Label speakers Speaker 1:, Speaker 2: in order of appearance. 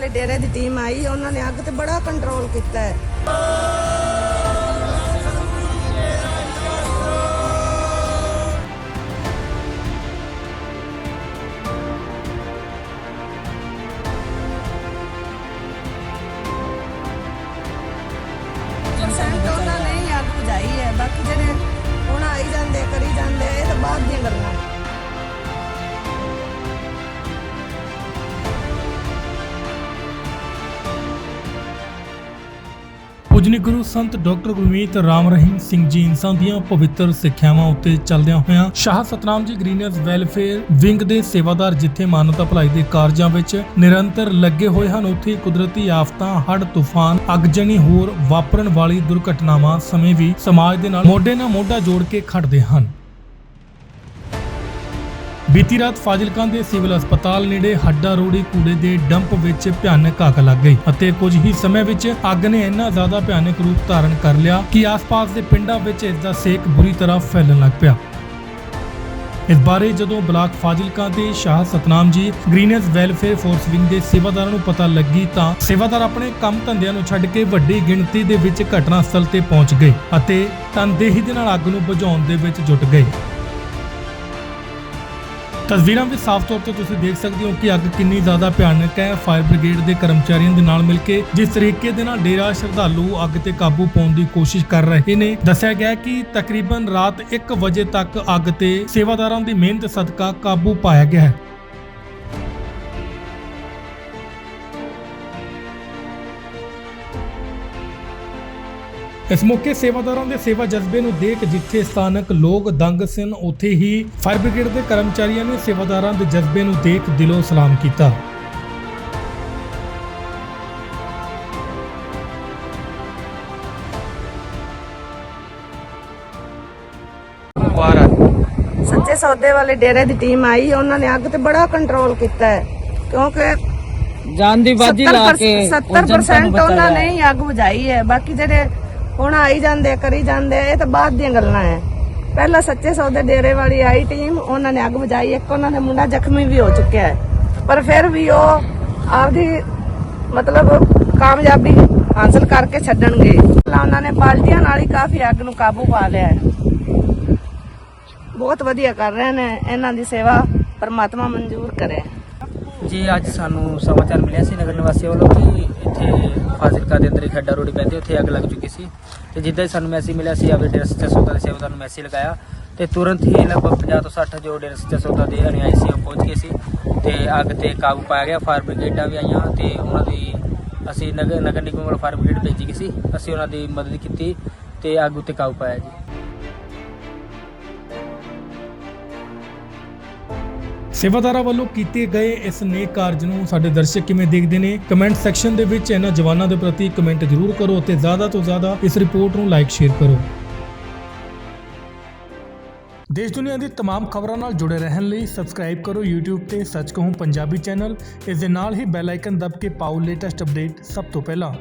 Speaker 1: ਵਾਲੇ ਡੇਰੇ ਦੀ ਟੀਮ ਆਈ, ਉਹਨਾਂ ਨੇ ਅੱਗ ਤੇ ਬੜਾ ਕੰਟਰੋਲ ਕੀਤਾ ਹੈ। ਉਹਨਾਂ ਨੇ ਹੀ ਅੱਗ ਬੁਝਾਈ ਹੈ, ਬਾਕੀ ਜਿਹੜੇ ਹੁਣ ਆਈ ਜਾਂਦੇ, ਕਰੀ ਜਾਂਦੇ, ਇਹ ਤਾਂ ਬਾਅਦ ਦੀਆਂ ਗੱਲਾਂ।
Speaker 2: ਪੂਜਨੀ ਗੁਰੂ ਸੰਤ ਡਾਕਟਰ ਗੁਰਮੀਤ ਰਾਮ ਰਹੀਮ ਸਿੰਘ ਜੀ ਇਨਸਾਨ ਦੀਆਂ ਪਵਿੱਤਰ ਸਿੱਖਿਆਵਾਂ ਉੱਤੇ ਚੱਲਦਿਆਂ ਹੋਇਆਂ ਸ਼ਾਹ ਸਤਨਾਮ ਜੀ ਗ੍ਰੀਨਰਸ ਵੈਲਫੇਅਰ ਵਿੰਗ ਦੇ ਸੇਵਾਦਾਰ ਜਿੱਥੇ ਮਾਨਵਤਾ ਭਲਾਈ ਦੇ ਕਾਰਜਾਂ ਵਿੱਚ ਨਿਰੰਤਰ ਲੱਗੇ ਹੋਏ ਹਨ, ਉੱਥੇ ਕੁਦਰਤੀ ਆਫਤਾਂ, ਹੜ੍ਹ, ਤੂਫਾਨ, ਅਗਜਣੀ ਹੋਰ ਵਾਪਰਨ ਵਾਲੀ ਦੁਰਘਟਨਾਵਾਂ ਸਮੇਂ ਵੀ ਸਮਾਜ ਦੇ ਨਾਲ ਮੋਢੇ ਨਾਲ ਮੋਢਾ ਜੋੜ ਕੇ ਖੜਦੇ ਹਨ। ਬੀਤੀ ਰਾਤ ਫਾਜ਼ਿਲਕਾ ਦੇ ਸਿਵਲ ਹਸਪਤਾਲ ਨੇੜੇ ਹੱਡਾ ਰੋੜੀ ਕੂੜੇ ਦੇ ਡੰਪ ਵਿੱਚ ਭਿਆਨਕ ਅੱਗ ਲੱਗ ਗਈ ਅਤੇ ਕੁਝ ਹੀ ਸਮੇਂ ਵਿੱਚ ਅੱਗ ਨੇ ਇੰਨਾ ਜ਼ਿਆਦਾ ਭਿਆਨਕ ਰੂਪ ਧਾਰਨ ਕਰ ਲਿਆ ਕਿ ਆਸ-ਪਾਸ ਦੇ ਪਿੰਡਾਂ ਵਿੱਚ ਇਸ ਦਾ ਸੇਕ ਬੁਰੀ ਤਰ੍ਹਾਂ ਫੈਲਣ ਲੱਗ ਪਿਆ। ਇਸ ਬਾਰੇ ਜਦੋਂ ਬਲਾਕ ਫਾਜ਼ਿਲਕਾ ਦੇ ਸ਼ਾਹ ਸਤਨਾਮ ਜੀ ਗ੍ਰੀਨਸ ਵੈਲਫੇਅਰ ਫੋਰਸ ਵਿੰਗ ਦੇ ਸੇਵਾਦਾਰਾਂ ਨੂੰ ਪਤਾ ਲੱਗੀ ਤਾਂ ਸੇਵਾਦਾਰ ਆਪਣੇ ਕੰਮ ਧੰਦਿਆਂ ਨੂੰ ਛੱਡ ਕੇ ਵੱਡੀ ਗਿਣਤੀ ਦੇ ਵਿੱਚ ਘਟਨਾ ਸਥਲ ਤੇ ਪਹੁੰਚ ਗਏ ਅਤੇ ਤਨਦੇਹੀ ਦੇ ਨਾਲ ਅੱਗ ਨੂੰ ਬੁਝਾਉਣ ਦੇ ਵਿੱਚ ਜੁਟ ਗਏ। ਤਸਵੀਰਾਂ ਵਿੱਚ ਸਾਫ਼ ਤੌਰ ਤੇ ਤੁਸੀਂ ਦੇਖ ਸਕਦੇ ਹੋ ਕਿ ਅੱਗ ਕਿੰਨੀ ਜ਼ਿਆਦਾ ਭਿਆਨਕ ਹੈ। ਫਾਇਰ ਬ੍ਰਿਗੇਡ ਦੇ ਕਰਮਚਾਰੀਆਂ ਦੇ ਨਾਲ ਮਿਲ ਕੇ ਜਿਸ ਤਰੀਕੇ ਦੇ ਨਾਲ ਡੇਰਾ ਸ਼ਰਧਾਲੂ ਅੱਗ ਤੇ ਕਾਬੂ ਪਾਉਣ ਦੀ ਕੋਸ਼ਿਸ਼ ਕਰ ਰਹੇ ਨੇ, ਦੱਸਿਆ ਗਿਆ ਕਿ ਤਕਰੀਬਨ ਰਾਤ 1 ਵਜੇ ਤੱਕ ਅੱਗ ਤੇ ਸੇਵਾਦਾਰਾਂ ਦੀ ਮਿਹਨਤ ਸਦਕਾ ਕਾਬੂ ਪਾਇਆ ਗਿਆ ਹੈ। ਇਸ ਮੌਕੇ ਸੇਵਾਦਾਰਾਂ ਦੇ ਸੇਵਾ ਜਜ਼ਬੇ ਨੂੰ ਦੇਖ ਜਿੱਥੇ ਸਥਾਨਕ ਲੋਕ ਦੰਗ ਸਨ ਉੱਥੇ ਹੀ ਫਾਇਰ ਬ੍ਰਿਗੇਡ ਦੇ ਕਰਮਚਾਰੀਆਂ ਨੇ ਸੇਵਾਦਾਰਾਂ ਦੇ ਜਜ਼ਬੇ ਨੂੰ ਦੇਖ ਦਿਲੋਂ ਸਲਾਮ ਕੀਤਾ।
Speaker 1: ਸੱਚੇ ਸੌਦੇ ਵਾਲੇ ਡੇਰੇ ਦੀ ਟੀਮ ਆਈ ਉਹਨਾਂ ਨੇ ਅੱਗ ਤੇ ਬੜਾ ਕੰਟਰੋਲ ਕੀਤਾ ਹੈ ਕਿਉਂਕਿ
Speaker 3: ਜਾਨ ਦੀ ਬਾਜੀ ਲਾ ਕੇ ਉਹ ਜਨਤਾ ਨੂੰ
Speaker 1: 70% ਉਹਨਾਂ ਨੇ ਹੀ ਅੱਗ ਬੁਝਾਈ ਹੈ ਬਾਕੀ ਜਿਹੜੇ ਹੁਣ ਆਈ ਜਾਂਦੇ ਕਰੀ ਜਾਂਦੇ ਇਹ ਤਾਂ ਬਾਅਦ ਦੀਆਂ ਗੱਲਾਂ ਹੈ ਪਹਿਲਾਂ ਸੱਚੇ ਸੌਦੇ ਡੇਰੇ ਵਾਲੀ ਆਈ ਟੀਮ ਉਹਨਾਂ ਨੇ ਅੱਗ ਬੁਝਾਈ, ਇੱਕ ਉਹਨਾਂ ਦਾ ਮੁੰਡਾ ਜ਼ਖਮੀ ਵੀ ਹੋ ਚੁੱਕਿਆ ਹੈ ਪਰ ਫਿਰ ਵੀ ਉਹ ਆਪਦੀ ਮਤਲਬ ਕਾਮਯਾਬੀ ਹਾਸਲ ਕਰਕੇ ਛੱਡਣਗੇ। ਪਹਿਲਾਂ ਉਹਨਾਂ ਨੇ ਬਾਲਟੀਆਂ ਨਾਲ ਹੀ ਕਾਫੀ ਅੱਗ ਨੂੰ ਕਾਬੂ ਪਾ ਲਿਆ ਹੈ ਬਹੁਤ ਵਧੀਆ ਕਰ ਰਹੇ ਨੇ, ਇਹਨਾਂ ਦੀ ਸੇਵਾ ਪਰਮਾਤਮਾ ਮਨਜ਼ੂਰ ਕਰੇ।
Speaker 3: ਜੀ, ਅੱਜ ਸਾਨੂੰ ਸਮਾਚਾਰ ਮਿਲਿਆ ਸੀ ਨਗਰ ਨਿਵਾਸੀਆਂ ਵੱਲੋਂ ਕਿ ਇੱਥੇ ਫਾਜ਼ਿਲਕਾ ਦੇ ਅੰਦਰ ਇੱਕ ਖੱਡਾ ਰੋੜੀ ਪੈਂਦੀ ਉੱਥੇ ਅੱਗ ਲੱਗ ਚੁੱਕੀ ਸੀ। ਤੇ ਜਿੱਦਾਂ ਹੀ ਸਾਨੂੰ ਮੈਸੇਜ ਮਿਲਿਆ ਸੀ ਆਵੇ ਡੇਰਾ ਸੱਚਾ ਸੌਦਾ ਦੇ ਸੇਵਾਦਾਰ ਨੂੰ ਮੈਸੇਜ ਲਗਾਇਆ। ਤੇ ਤੁਰੰਤ ਹੀ ਲਗਭਗ 50 ਤੋਂ 60 ਜੋ ਡੇਰਾ ਸੱਚਾ ਸੌਦਾ ਦੇ ਅਨੁਯਾਈ ਸੀ ਉਹ ਪਹੁੰਚ ਗਏ ਸੀ। ਤੇ ਅੱਗ ਤੇ ਕਾਬੂ ਪਾਇਆ ਗਿਆ, ਫਾਇਰ ਬ੍ਰਿਗੇਡਾਂ ਵੀ ਆਈਆਂ ਤੇ ਉਹਨਾਂ ਦੀ ਅਸੀਂ ਨਗਰ ਨਗਰ ਨਿਗਮ ਵੱਲੋਂ ਫਾਇਰ ਬ੍ਰਿਗੇਡ ਭੇਜੀ ਗਈ ਸੀ। ਅਸੀਂ ਉਹਨਾਂ ਦੀ ਮਦਦ ਕੀਤੀ ਤੇ ਅੱਗ ਉੱਤੇ ਕਾਬੂ ਪਾਇਆ ਜੀ।
Speaker 2: ਸੇਵਾਦਾਰਾਂ ਵੱਲੋਂ ਕੀਤੇ ਗਏ ਇਸ ਨੇਕ ਕਾਰਜ ਨੂੰ ਸਾਡੇ ਦਰਸ਼ਕ ਕਿਵੇਂ ਦੇਖਦੇ ਨੇ ਕਮੈਂਟ ਸੈਕਸ਼ਨ ਦੇ ਵਿੱਚ ਇਹਨਾਂ ਜਵਾਨਾਂ ਦੇ ਪ੍ਰਤੀ ਕਮੈਂਟ ਜ਼ਰੂਰ ਕਰੋ ਅਤੇ ਜ਼ਿਆਦਾ ਤੋਂ ਜ਼ਿਆਦਾ ਇਸ ਰਿਪੋਰਟ ਨੂੰ ਲਾਈਕ ਸ਼ੇਅਰ ਕਰੋ ਦੇਸ਼ ਦੁਨੀਆ ਦੀ तमाम ਖਬਰਾਂ ਨਾਲ ਜੁੜੇ ਰਹਿਣ ਲਈ ਸਬਸਕ੍ਰਾਈਬ ਕਰੋ YouTube ਤੇ ਸੱਚ ਕਹੂੰ ਪੰਜਾਬੀ ਚੈਨਲ ਇਸ ਦੇ ਨਾਲ ਹੀ ਬੈਲ ਆਈਕਨ ਦਬ ਕੇ ਪਾਓ ਲੇਟੈਸਟ ਅਪਡੇਟ ਸਭ ਤੋਂ ਪਹਿਲਾਂ